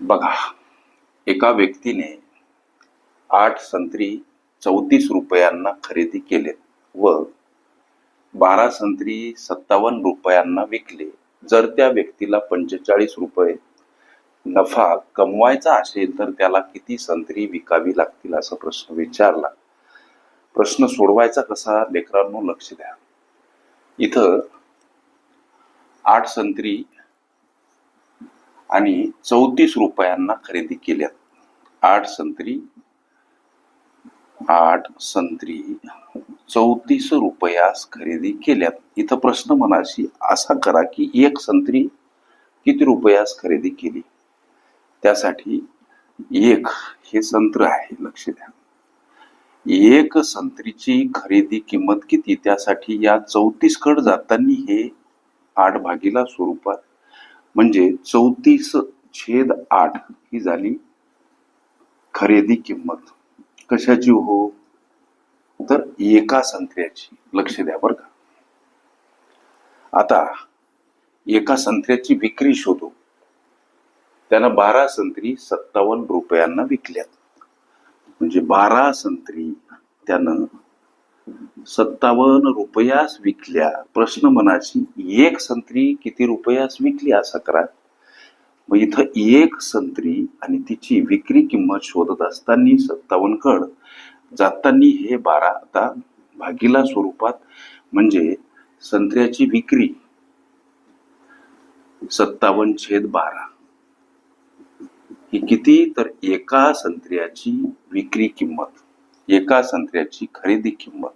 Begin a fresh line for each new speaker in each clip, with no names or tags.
बघा एका व्यक्तीने आठ संत्री चौतीस रुपयांना खरेदी केले व बारा संत्री सत्तावन्न रुपयांना विकले. जर त्या व्यक्तीला पंचेचाळीस रुपये नफा कमवायचा असेल तर त्याला किती संत्री विकावी लागतील असा प्रश्न विचारला. प्रश्न सोडवायचा कसा? लेकरांनो लक्ष द्या. इथं आठ संत्री आणि चौतीस रुपयांना खरेदी केल्यात. आठ संत्री आठ संत्री चौतीस रुपयास खरेदी केल्यात. इथं प्रश्न मनाशी असा करा की एक संत्री किती रुपयास खरेदी केली? त्यासाठी एक हे संत्र आहे लक्ष द्या. एक संत्रीची खरेदी किंमत किती? त्यासाठी या चौतीस कड जाताना हे आठ भागीला स्वरूपात म्हणजे चौतीस छेद आठ ही झाली खरेदी किंमत. कशाची हो? तर एका संत्र्याची. लक्ष द्या बरं का. आता एका संत्र्याची विक्री शोधू. त्यानं बारा संत्री सत्तावन्न रुपयांना विकल्यात. म्हणजे बारा संत्री त्यानं सत्तावन्न रुपयास विकल्या. प्रश्न मनाची एक संत्री किती रुपयास विकली असा करा. मग इथं एक संत्री आणि तिची विक्री किंमत शोधत असताना सत्तावन्न कड जातानी हे बारा आता भागीला स्वरूपात म्हणजे संत्र्याची विक्री सत्तावन्न छेद बारा. ही किती? तर एका संत्र्याची विक्री किंमत. एका संत्र्याची खरेदी किंमत.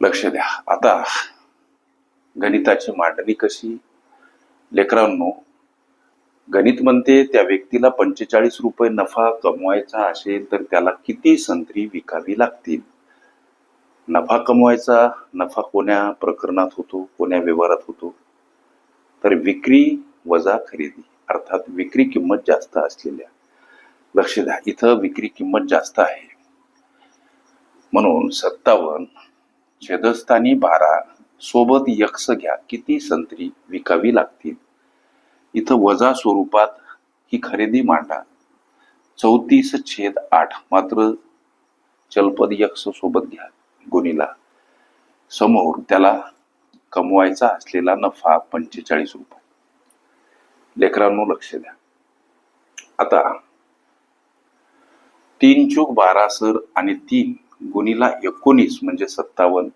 लक्ष द्या. आता गणिताची मांडणी कशी? लेकरांनो गणित म्हणते त्या व्यक्तीला पंचेचाळीस रुपये नफा कमवायचा असेल तर त्याला किती संत्री विकावी लागतील? नफा कमवायचा नफा कोण्या प्रकरणात होतो कोण्या व्यवहारात होतो? तर विक्री वजा खरेदी अर्थात विक्री किंमत जास्त असलेल्या. लक्ष द्या इथं विक्री किंमत जास्त आहे. म्हणून सत्तावन्न छेदस्थानी बारा सोबत यक्ष घ्या किती संत्री विकावी लागतील? इथं वजा स्वरूपात ही खरेदी मांडा. चौतीस छेद आठ मात्र चलपद यक्ष सोबत घ्या गुणीला. समोर त्याला कमवायचा असलेला नफा पंचेचाळीस रुपये. लेकरांनो लक्ष द्या. आता तीन चूक बारा सर आणि तीन गुणीला एकोणीस म्हणजे सत्तावन्न.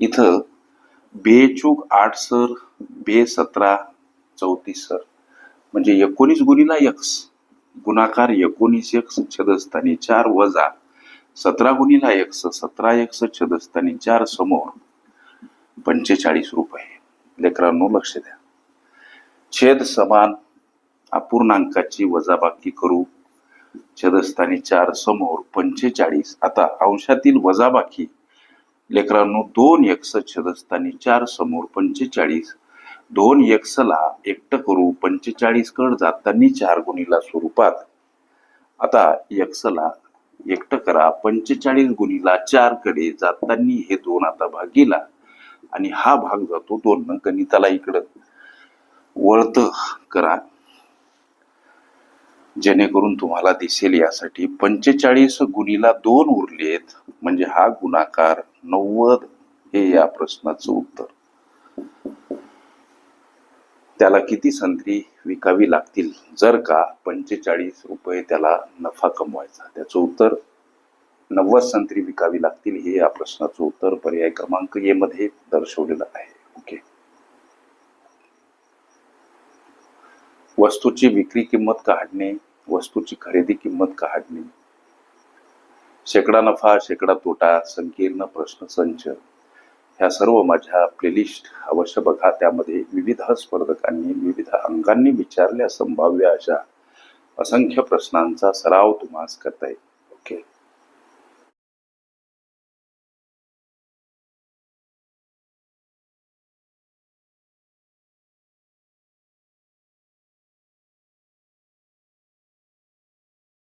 इथं बेचूक आठ सर बे सतरा चौतीस सर म्हणजे एकोणीस गुणीला यक्स गुणाकार एकोणीस यक्स छदस्थानी चार वजा सतरा गुणीला यक्स सतरा यक्स छदस्थानी चार समोर पंचेचाळीस रुपये. लेकरांनो लक्ष द्या. छेद समान अपूर्णांकाची वजाबाकी करू छदस्थानी चार समोर पंचेचाळीस. आता अंशातील वजाबाकी. लेकरांनो दोन यक्ष छदस्थानी चार समोर पंचेचाळीस. दोन यक्षला एकटं करू पंचेचाळीस कड जाताना चार गुणीला स्वरूपात. आता यक्षला एकटं करा पंचेचाळीस गुणीला चारकडे जाताना हे दोन आता भागीला. आणि हा भाग जातो दोन गणिताला इकडं. वळत करा. जेणेकरून तुम्हाला दिसेल यासाठी. पंचेचाळीस गुणीला दोन उरलेत. म्हणजे हा गुणाकार नव्वद हे या प्रश्नाचं उत्तर. त्याला किती संत्री विकावी लागतील? जर का पंचेचाळीस रुपये त्याला नफा कमवायचा. त्याचं उत्तर नव्वद संत्री विकावी लागतील हे या प्रश्नाचं उत्तर पर्याय क्रमांक ए मध्ये दर्शवलेलं आहे. वस्तूची विक्री किंमत काढणे वस्तूची खरेदी किंमत काढणे. शेकडा नफा शेकडा तोटा संकीर्ण प्रश्न संच. ह्या सर्व माझ्या प्लेलिस्ट अवश्य बघा. त्यामध्ये विविध स्पर्धकांनी विविध अंगांनी विचारल्या संभाव्य अशा असंख्य प्रश्नांचा सराव तुम्हाला करता येईल.